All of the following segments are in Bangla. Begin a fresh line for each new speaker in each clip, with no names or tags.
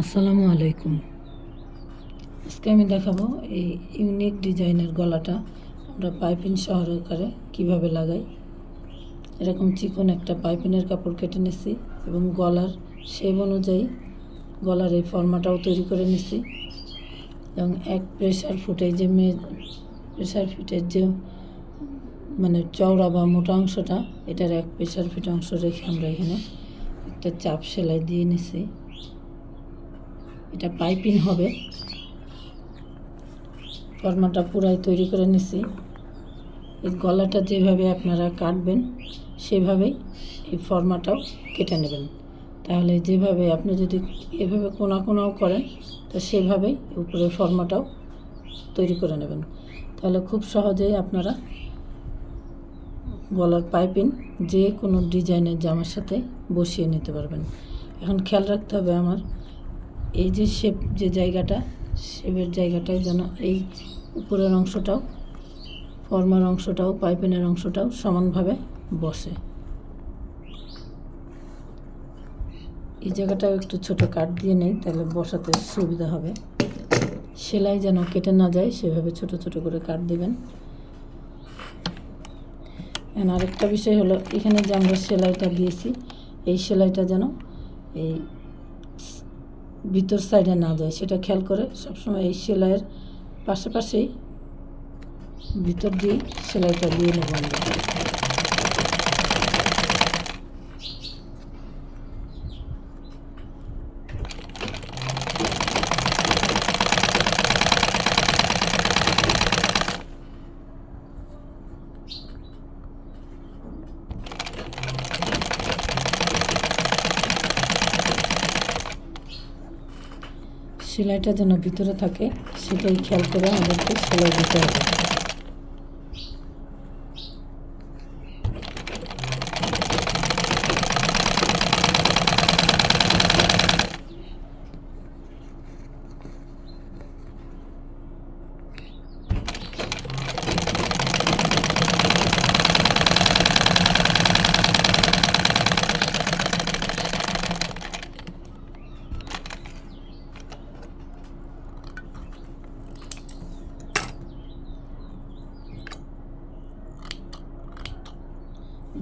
আসসালামু আলাইকুম। আজকে আমি দেখাবো এই ইউনিক ডিজাইনের গলাটা আমরা পাইপিন সহকারে কীভাবে লাগাই। এরকম চিকন একটা পাইপিনের কাপড় কেটে নিছি এবং গলার শেপ অনুযায়ী গলার এই ফর্মাটাও তৈরি করে নিছি। এবং এক প্রেশার ফুটে যে মে প্রেশার ফিটের যে মানে চওড়া বা মোটা অংশটা, এটার এক প্রেশার ফিট অংশ রেখে আমরা এখানে একটা চাপ সেলাই দিয়ে নিছি। এটা পাইপিং হবে। ফর্মাটা পুরাই তৈরি করে নিছি। এই গলাটা যেভাবে আপনারা কাটবেন, সেভাবেই এই ফর্মাটাও কেটে নেবেন। তাহলে যেভাবে আপনি যদি এভাবে কোনা কোনাও করেন, তো সেভাবেই উপরে ফর্মাটাও তৈরি করে নেবেন। তাহলে খুব সহজেই আপনারা গলার পাইপিং যে কোনো ডিজাইনের জামার সাথে বসিয়ে নিতে পারবেন। এখন খেয়াল রাখতে হবে আমার এই যে শেপ যে জায়গাটা শেপের জায়গাটায় যেন এই উপরের অংশটাও ফর্মার অংশটাও, পাইপিনের অংশটাও সমানভাবে বসে। এই জায়গাটাও একটু ছোট কাট দিয়ে নেই, তাহলে বসাতে সুবিধা হবে। সেলাই যেন কেটে না যায়, সেভাবে ছোট ছোট করে কাট দিবেন। আরেকটা বিষয় হলো, এখানে যে আমরা সেলাইটা দিয়েছি, এই সেলাইটা যেন এই ভিতর সাইডে না যায়, সেটা খেয়াল করে সবসময় এই সেলাইয়ের পাশাপাশি ভিতর দিয়ে সেলাইটা দিয়ে নেব আমরা। সেলাইটা যেন ভিতরে থাকে সেটাই খেয়াল করে আমাদেরকে সেলাই দিতে হবে।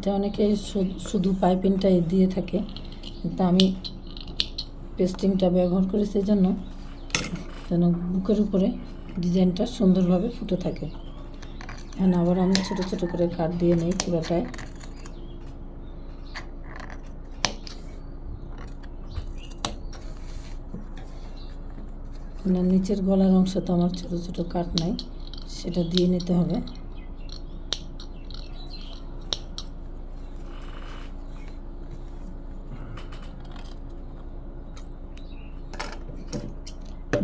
এটা অনেকে শুধু পাইপিংটাই দিয়ে থাকে। কিন্তু আমি পেস্টিংটা ব্যবহার করি সেই জন্য যেন বুকের উপরে ডিজাইনটা সুন্দরভাবে ফুটে থাকে। এখন আবার আমি ছোটো ছোটো করে কাট দিয়ে নেই পুরোটায় নিচের গলার অংশ তো আমার ছোটো ছোটো কাট নাই, সেটা দিয়ে নিতে হবে।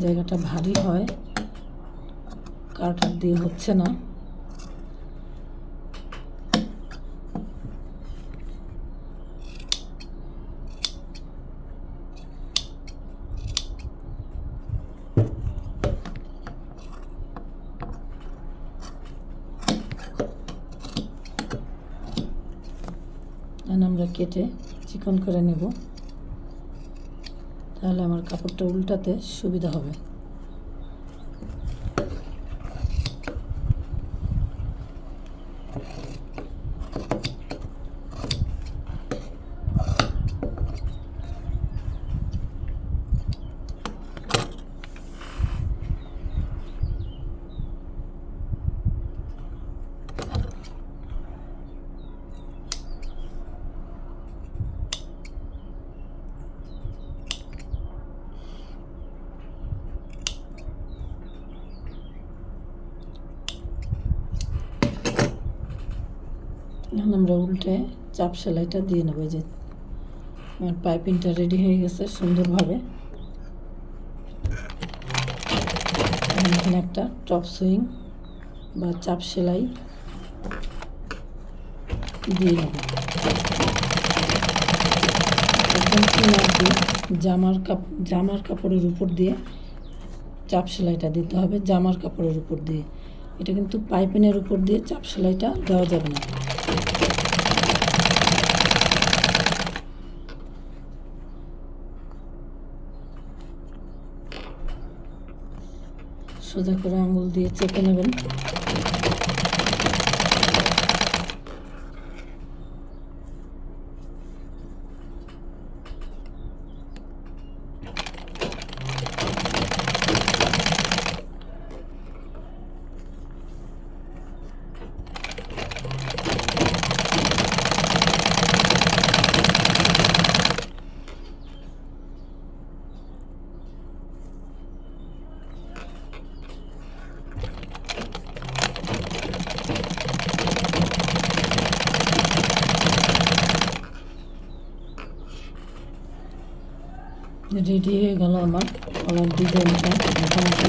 জায়গাটা ভারী হয়। কাটার দিয়ে হচ্ছে না। আমরা কেটে চিকন করে নেব। তাহলে আমার কাপড়টা উল্টাতে সুবিধা হবে। এখন আমরা উল্টে চাপ সেলাইটা দিয়ে নেব যে, আমার পাইপিংটা রেডি হয়ে গেছে সুন্দরভাবে। এখানে একটা টপ সুইং বা চাপ সেলাই দিয়ে নেব। কিনার দিয়ে জামার কাপ, জামার কাপড়ের উপর দিয়ে চাপ সেলাইটা দিতে হবে, জামার কাপড়ের উপর দিয়ে। এটা কিন্তু পাইপিনের উপর দিয়ে চাপ সেলাইটা দেওয়া যাবে না। সোজা করে আঙুল দিয়ে চেপে নেবেন। রেডি হয়ে গেল আমার। গলার ডিজাইনটা মোটামুটি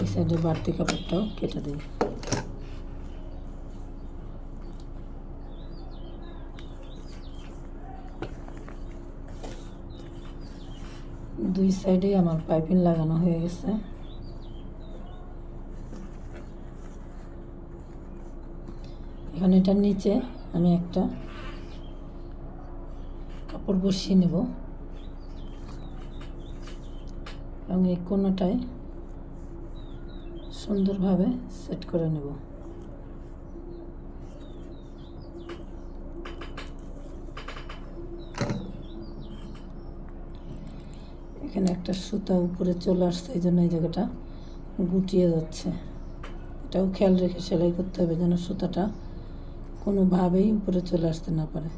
এই সাইডে বাড়তি কাপড়টাও কেটে দিই। দুই সাইডে আমার পাইপিং লাগানো হয়ে গেছে। এখন এটার নিচে আমি একটা কাপড় বসিয়ে নেব। এবং এই কোনোটায় সুন্দরভাবে সেট করে নেব। এখানে একটা সুতা উপরে চলে আসছে, এই জন্য এই জায়গাটা গুটিয়ে যাচ্ছে। এটাও খেয়াল রেখে সেলাই করতে হবে যেন সুতাটা কোনোভাবেই উপরে চলে আসতে না পারে।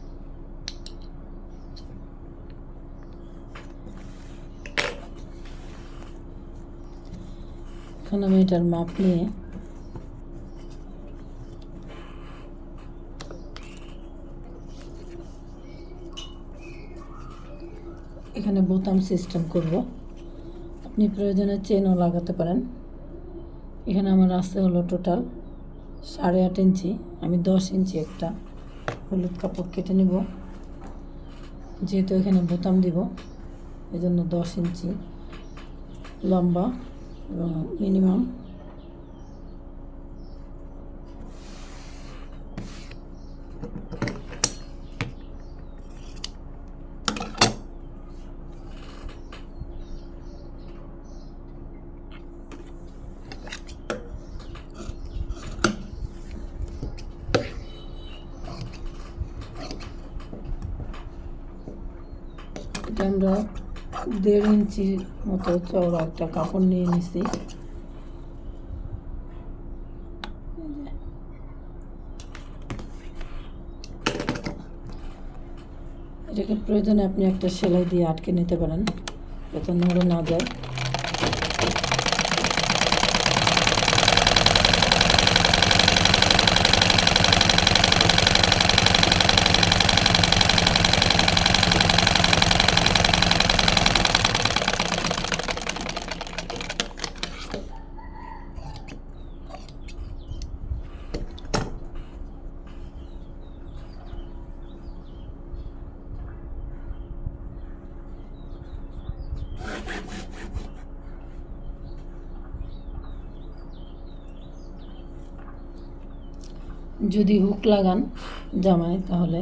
এখন আমি এটার মাপ নিয়ে এখানে বোতাম সিস্টেম করব। আপনি প্রয়োজনে চেনও লাগাতে পারেন। এখানে আমার আসতে হলো টোটাল সাড়ে আট ইঞ্চি, আমি দশ ইঞ্চি একটা হলুদ কাপড় কেটে নিব। যেহেতু এখানে বোতাম দিব এই জন্য দশ ইঞ্চি লম্বা এবং মিনিমাম এটা আমরা দেড় ইঞ্চির মতো চওড়া একটা কাপড় নিয়ে নিছি। এটাকে প্রয়োজনে আপনি একটা সেলাই দিয়ে আটকে নিতে পারেন, যাতে নড়ে না যায়। যদি হুক লাগান জামায় তাহলে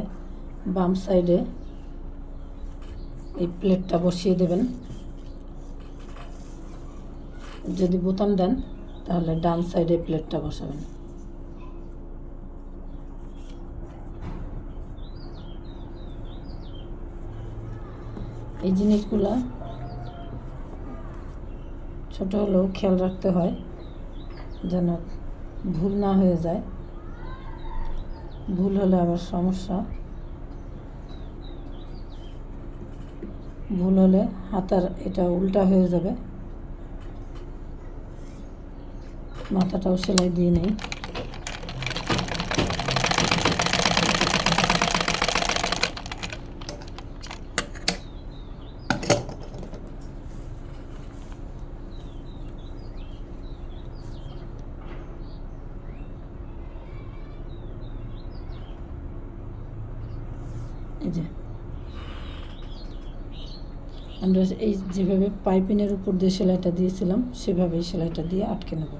বাম সাইডে এই প্লেটটা বসিয়ে দেবেন। যদি বোতাম দেন, তাহলে ডান সাইডে প্লেটটা বসাবেন। এই জিনিসগুলা ছোট হলেও খেয়াল রাখতে হয়, যেন ভুল না হয়ে যায়। ভুল হলে আবার সমস্যা। ভুল হলে হাতার এটা উল্টা হয়ে যাবে। মাথাটাও সেলাই দিয়ে নেই। এই যে। আমরা এই যেভাবে পাইপিনের উপর দিয়ে সেলাইটা দিয়েছিলাম, সেভাবেই সেলাইটা দিয়ে আটকে নেব।